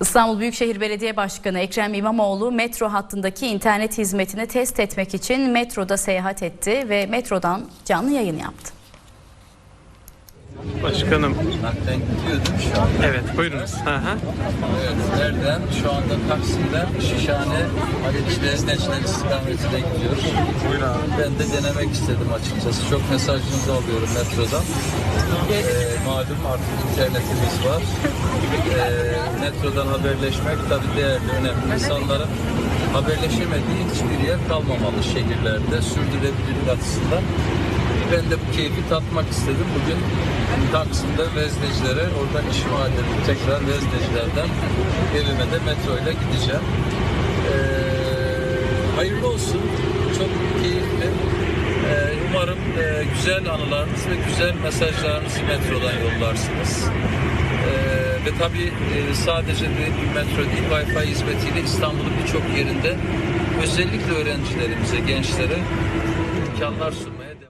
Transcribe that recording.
İstanbul Büyükşehir Belediye Başkanı Ekrem İmamoğlu metro hattındaki internet hizmetini test etmek için metroda seyahat etti ve metrodan canlı yayın yaptı. Başkanım. Ben gidiyordum şu an. Evet buyurunuz. Hı hı. Evet, nereden? Şu anda Taksim'den Şişhane Haliç Vezneçler istikametine gidiyoruz. Ben de denemek istedim açıkçası. Çok mesajınızı alıyorum metrodan. Ee, malum artık internetimiz var. Ee, metrodan haberleşmek tabii değerli, önemli. İnsanların haberleşemediği hiçbir yer kalmamalı şehirlerde sürdürülebilirlik açısından. Ben de bu keyfi tatmak istedim. Bugün Taksim'de Veznecilere oradan işimi halledip tekrar Veznecilerden evime de metro ile gideceğim. Ee, hayırlı olsun. Çok keyifli. Ee, umarım e, güzel anılarınız ve güzel mesajlarınızı metrodan yollarsınız. Ee, ve tabii e, sadece bir, metro değil Wi-Fi hizmetiyle İstanbul'un birçok yerinde özellikle öğrencilerimize, gençlere imkanlar sunmaya